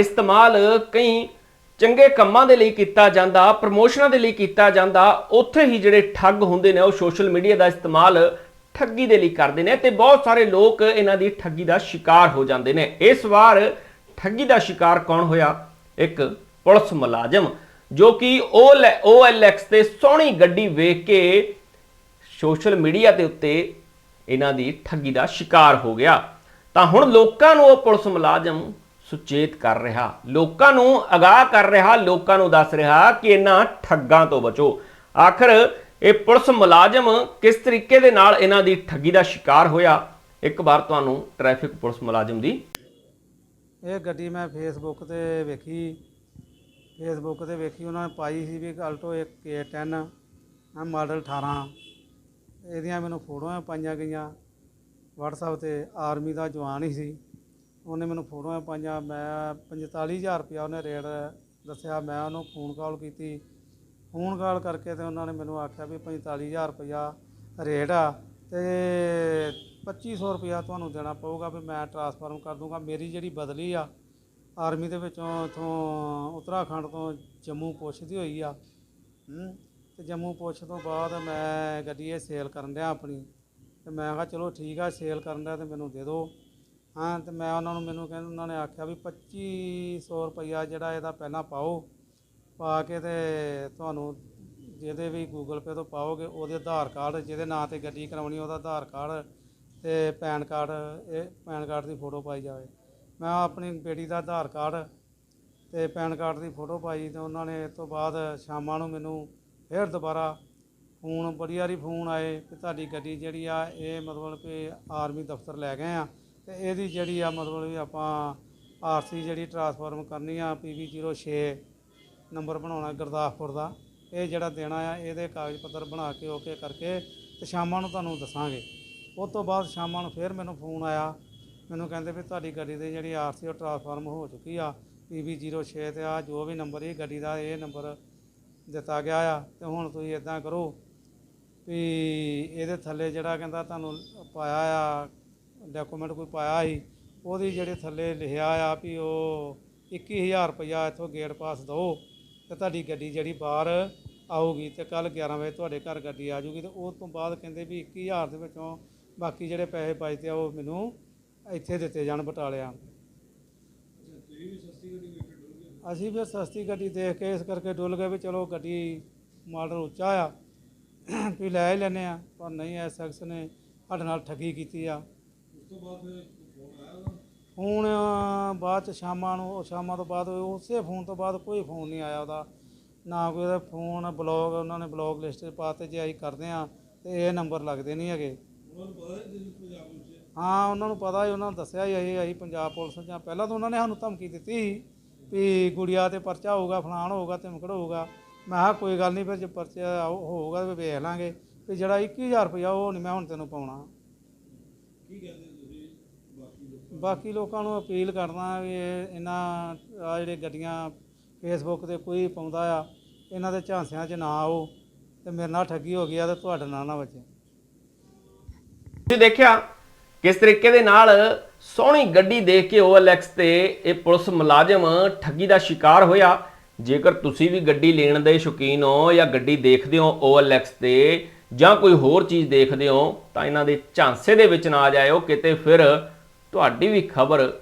ਇਸਤੇਮਾਲ ਕਈ ਚੰਗੇ ਕੰਮਾਂ ਦੇ ਲਈ ਕੀਤਾ ਜਾਂਦਾ ਪ੍ਰਮੋਸ਼ਨਾਂ ਦੇ ਲਈ ਕੀਤਾ ਜਾਂਦਾ, ਉੱਥੇ ਹੀ ਜਿਹੜੇ ਠੱਗ ਹੁੰਦੇ ਨੇ, ਉਹ ਸੋਸ਼ਲ ਮੀਡੀਆ ਦਾ ਇਸਤੇਮਾਲ ਠੱਗੀ ਦੇ ਲਈ ਕਰਦੇ ਨੇ ਤੇ ਬਹੁਤ ਸਾਰੇ ਲੋਕ ਇਹਨਾਂ ਦੀ ਠੱਗੀ ਦਾ ਸ਼ਿਕਾਰ ਹੋ ਜਾਂਦੇ ਨੇ। ਇਸ ਵਾਰ ਠੱਗੀ ਦਾ ਸ਼ਿਕਾਰ ਕੌਣ ਹੋਇਆ? ਇੱਕ ਪੁਲਿਸ ਮੁਲਾਜ਼ਮ, ਜੋ ਕਿ OLX ਤੇ ਸੋਹਣੀ ਗੱਡੀ ਵੇਖ ਕੇ ਸੋਸ਼ਲ ਮੀਡੀਆ ਦੇ ਉੱਤੇ ਇਹਨਾਂ ਦੀ ਠੱਗੀ ਦਾ ਸ਼ਿਕਾਰ ਹੋ ਗਿਆ। ਤਾਂ ਹੁਣ ਲੋਕਾਂ ਨੂੰ ਉਹ ਪੁਲਿਸ ਮੁਲਾਜ਼ਮ ਸੁਚੇਤ ਕਰ ਰਿਹਾ। ਲੋਕਾਂ ਨੂੰ ਅਗਾਹ ਕਰ ਰਿਹਾ, ਲੋਕਾਂ ਨੂੰ ਦੱਸ ਰਿਹਾ ਕਿ ਇਹਨਾਂ ਠੱਗਾਂ ਤੋਂ ਬਚੋ। ਆਖਰ ਇਹ ਪੁਲਿਸ ਮੁਲਾਜ਼ਮ ਕਿਸ ਤਰੀਕੇ ਦੇ ਨਾਲ ਇਹਨਾਂ ਦੀ ਠੱਗੀ ਦਾ ਸ਼ਿਕਾਰ ਹੋਇਆ? ਇੱਕ ਵਾਰ ਤੁਹਾਨੂੰ ਟ੍ਰੈਫਿਕ ਪੁਲਿਸ ਮੁਲਾਜ਼ਮ ਦੀ ਇਹ ਗੱਡੀ ਮੈਂ ਫੇਸਬੁੱਕ ਤੇ ਵੇਖੀ। ਫੇਸਬੁੱਕ ਤੇ ਵੇਖੀ, ਉਹਨਾਂ ਨੇ ਪਾਈ ਸੀ ਵੀ ਅਲਟੋ ਇੱਕ K10 ਆ ਮਾਡਲ 18 ਇਹਦੀਆਂ ਮੈਨੂੰ ਫੋਟੋਆਂ ਪਾਈਆਂ ਗਈਆਂ। WhatsApp ਤੇ ਆਰਮੀ ਦਾ ਜਵਾਨ ਹੀ ਸੀ। ਉਹਨੇ ਮੈਨੂੰ ਫੋਟੋਆਂ ਪਾਈਆਂ, ਮੈਂ 45000 ਰੁਪਇਆ ਉਹਨੇ ਰੇਟ ਦੱਸਿਆ, ਮੈਂ ਉਹਨੂੰ ਫੋਨ ਕਾਲ ਕੀਤੀ। ਫੋਨ ਕਾਲ ਕਰਕੇ ਤੇ ਉਹਨਾਂ ਨੇ ਮੈਨੂੰ ਆਖਿਆ ਵੀ 45000 ਰੁਪਇਆ ਰੇਟ ਆ ਤੇ 2500 ਰੁਪਇਆ ਤੁਹਾਨੂੰ ਦੇਣਾ ਪਊਗਾ ਵੀ ਮੈਂ ਟਰਾਂਸਫਰਮ ਕਰ ਦੂੰਗਾ। ਮੇਰੀ ਜਿਹੜੀ ਬਦਲੀ ਆ ਆਰਮੀ ਦੇ ਵਿੱਚੋਂ ਇਥੋਂ ਉੱਤਰਾਖੰਡ ਤੋਂ ਜੰਮੂ ਪੁੱਛਦੀ ਹੋਈ ਆ। ਹੂੰ, ਤੇ ਜੰਮੂ ਪੁੱਛ ਤੋਂ ਬਾਅਦ ਮੈਂ ਗੱਡੀ ਇਹ ਸੇਲ ਕਰਨ ਡਿਆ ਆਪਣੀ। ਤੇ ਮੈਂ ਕਿਹਾ ਚਲੋ ਠੀਕ ਆ ਸੇਲ ਕਰਨ ਡਿਆ ਤੇ ਮੈਨੂੰ ਦੇ ਦਿਓ। ਹਾਂ, ਤੇ ਮੈਂ ਉਹਨਾਂ ਨੂੰ ਮੈਨੂੰ ਕਹਿੰਦੇ, ਉਹਨਾਂ ਨੇ ਆਖਿਆ ਵੀ 2500 ਰੁਪਇਆ ਜਿਹੜਾ ਇਹਦਾ ਪਹਿਲਾਂ ਪਾਓ, ਪਾ ਕੇ ਤੇ ਤੁਹਾਨੂੰ ਜਿਹਦੇ ਵੀ ਗੂਗਲ ਪੇ ਤੋਂ ਪਾਓਗੇ, ਉਹਦੇ ਆਧਾਰ ਕਾਰਡ, ਜਿਹਦੇ ਨਾਂ ਤੇ ਗੱਡੀ ਕਰਾਉਣੀ, ਉਹਦਾ ਆਧਾਰ ਕਾਰਡ ਤੇ ਪੈਨ ਕਾਰਡ, ਇਹ ਪੈਨ ਕਾਰਡ ਦੀ ਫੋਟੋ ਪਾਈ ਜਾਵੇ। ਮੈਂ ਆਪਣੀ ਬੇਟੀ ਦਾ ਆਧਾਰ ਕਾਰਡ ਤੇ ਪੈਨ ਕਾਰਡ ਦੀ ਫੋਟੋ ਪਾਈ ਤੇ ਉਹਨਾਂ ਨੇ ਇਸ ਤੋਂ ਬਾਅਦ ਸ਼ਾਮਾਂ ਨੂੰ ਮੈਨੂੰ ਫਿਰ ਦੁਬਾਰਾ ਫੋਨ, ਬੜੀ ਵਾਰੀ ਫੋਨ ਆਏ ਕਿ ਤੁਹਾਡੀ ਗੱਡੀ ਜਿਹੜੀ ਆ, ਇਹ ਮਤਲਬ ਕਿ ਆਰਮੀ ਦਫ਼ਤਰ ਲੈ ਗਏ ਆ। ਤੇ ਇਹਦੀ ਜਿਹੜੀ ਆ ਮਤਲਬ ਵੀ ਆਪਾਂ ਆਰਸੀ ਜਿਹੜੀ ਟਰਾਂਸਫਾਰਮ ਕਰਨੀ ਆ ਪੀਵੀ 06 ਨੰਬਰ ਬਣਾਉਣਾ ਗੁਰਦਾਸਪੁਰ ਦਾ, ਇਹ ਜਿਹੜਾ ਦੇਣਾ ਆ, ਇਹਦੇ ਕਾਗਜ਼ ਪੱਤਰ ਬਣਾ ਕੇ ਓਕੇ ਕਰਕੇ ਤੇ ਸ਼ਾਮਾਂ ਨੂੰ ਤੁਹਾਨੂੰ ਦੱਸਾਂਗੇ। ਉਸ ਤੋਂ ਬਾਅਦ ਸ਼ਾਮਾਂ ਨੂੰ ਫਿਰ ਮੈਨੂੰ ਫੋਨ ਆਇਆ, ਮੈਨੂੰ ਕਹਿੰਦੇ ਵੀ ਤੁਹਾਡੀ ਗੱਡੀ ਦੀ ਜਿਹੜੀ ਆਰਸੀ ਉਹ ਟਰਾਂਸਫਾਰਮ ਹੋ ਚੁੱਕੀ ਆ ਪੀਵੀ 06 ਤੇ ਆ ਜੋ ਵੀ ਨੰਬਰ ਇਹ ਗੱਡੀ ਦਾ ਇਹ ਨੰਬਰ ਦਿੱਤਾ ਗਿਆ ਆ, ਤੇ ਹੁਣ ਤੁਸੀਂ ਇਦਾਂ ਕਰੋ ਵੀ ਇਹਦੇ ਥੱਲੇ ਜਿਹੜਾ ਕਹਿੰਦਾ ਤੁਹਾਨੂੰ ਪਾਇਆ ਆ ਡਾਕੂਮੈਂਟ ਕੋਈ ਪਾਇਆ ਸੀ, ਉਹਦੀ ਜਿਹੜੇ ਥੱਲੇ ਲਿਖਿਆ ਆ ਵੀ ਉਹ 21000 ਰੁਪਇਆ ਇੱਥੋਂ ਗੇਟ ਪਾਸ ਦਿਓ ਤੇ ਤੁਹਾਡੀ ਗੱਡੀ ਜਿਹੜੀ ਬਾਹਰ ਆਊਗੀ ਤੇ ਕੱਲ 11 ਵਜੇ ਤੁਹਾਡੇ ਘਰ ਗੱਡੀ ਆ ਜਾਊਗੀ ਤੇ ਉਸ ਤੋਂ ਬਾਅਦ ਕਹਿੰਦੇ ਵੀ 21000 ਦੇ ਵਿੱਚੋਂ ਬਾਕੀ ਜਿਹੜੇ ਪੈਸੇ ਬਚਦੇ ਆ ਉਹ ਮੈਨੂੰ ਇੱਥੇ ਦਿੱਤੇ ਜਾਣ ਬਟਾਲਿਆਂ। ਅਸੀਂ ਵੀ ਸਸਤੀ ਗੱਡੀ ਦੇਖ ਕੇ ਇਸ ਕਰਕੇ ਡੁੱਲ ਗਏ ਵੀ ਚਲੋ ਗੱਡੀ ਮਾਡਲ ਉੱਚਾ ਆ, ਵੀ ਲੈ ਹੀ ਲੈਨੇ ਆ, ਪਰ ਨਹੀਂ ਐ ਸ਼ਖਸ ਨੇ ਸਾਡੇ ਨਾਲ ਠੱਗੀ ਕੀਤੀ ਆ। ਫੋਨ ਬਾਅਦ ਚ ਸ਼ਾਮਾਂ ਨੂੰ ਸ਼ਾਮਾਂ ਤੋਂ ਬਾਅਦ ਉਸੇ ਫੋਨ ਤੋਂ ਬਾਅਦ ਕੋਈ ਫੋਨ ਨਹੀਂ ਆਇਆ ਉਹਦਾ। ਨਾ ਕੋਈ ਉਹਦਾ ਫੋਨ, ਬਲੌਗ, ਉਹਨਾਂ ਨੇ ਬਲੌਗ ਲਿਸਟ 'ਚ ਪਾਤੇ ਜੇ ਅਸੀਂ ਕਰਦੇ ਆ ਤੇ ਇਹ ਨੰਬਰ ਲੱਗਦੇ ਨਹੀਂ ਹੈਗੇ। ਹਾਂ, ਉਹਨਾਂ ਨੂੰ ਪਤਾ ਹੀ ਉਹਨਾਂ ਨੂੰ ਦੱਸਿਆ ਹੀ ਅਸੀਂ ਅਸੀਂ ਪੰਜਾਬ ਪੁਲਿਸ ਜਾਂ ਪਹਿਲਾਂ ਤਾਂ ਉਹਨਾਂ ਨੇ ਸਾਨੂੰ ਧਮਕੀ ਦਿੱਤੀ ਸੀ ਵੀ ਗੁੜੀਆ ਤੇ ਪਰਚਾ ਹੋਊਗਾ, ਫਲਾਣ ਹੋਊਗਾ, ਧਮਕੜ ਹੋਊਗਾ। ਮੈਂ ਕਿਹਾ ਕੋਈ ਗੱਲ ਨਹੀਂ, ਫਿਰ ਜੇ ਪਰਚਾ ਹੋਊਗਾ ਤੇ ਵੇਖ ਲਾਂਗੇ। ਵੀ ਜਿਹੜਾ 21000 ਰੁਪਇਆ ਉਹ ਨਹੀਂ ਮੈਂ ਹੁਣ ਤੈਨੂੰ ਪਾਉਣਾ। ਬਾਕੀ ਲੋਕਾਂ ਨੂੰ ਅਪੀਲ ਕਰਦਾ ਵੀ ਇਹ ਇਹਨਾਂ ਆ ਜਿਹੜੇ ਗੱਡੀਆਂ ਫੇਸਬੁੱਕ ਤੇ ਕੋਈ ਪਾਉਂਦਾ ਆ, ਇਹਨਾਂ ਦੇ ਝਾਂਸਿਆਂ 'ਚ ਨਾ ਆਓ ਤੇ ਮੇਰੇ ਨਾਲ ਠੱਗੀ ਹੋ ਗਈ ਆ ਤੇ ਤੁਹਾਡੇ ਨਾਲ ਨਾ ਬਚੇ। ਤੁਸੀਂ ਦੇਖਿਆ ਕਿਸ ਤਰੀਕੇ ਦੇ ਨਾਲ ਸੋਹਣੀ ਗੱਡੀ ਦੇਖ ਕੇ OLX ਤੇ ਇਹ ਪੁਲਿਸ ਮੁਲਾਜ਼ਮ ਠੱਗੀ ਦਾ ਸ਼ਿਕਾਰ ਹੋਇਆ? ਜੇਕਰ ਤੁਸੀਂ ਵੀ ਗੱਡੀ ਲੈਣ ਦੇ ਸ਼ੌਕੀਨ ਹੋ ਜਾਂ ਗੱਡੀ ਦੇਖਦੇ ਹੋ OLX ਤੇ ਜਾਂ ਕੋਈ ਹੋਰ ਚੀਜ਼ ਦੇਖਦੇ ਹੋ ਤਾਂ ਇਹਨਾਂ ਦੇ ਝਾਂਸੇ ਦੇ ਵਿੱਚ ਨਾ ਆ ਜਾਇਓ, ਕਿਤੇ ਫਿਰ ਤੁਹਾਡੀ ਵੀ ਖਬਰ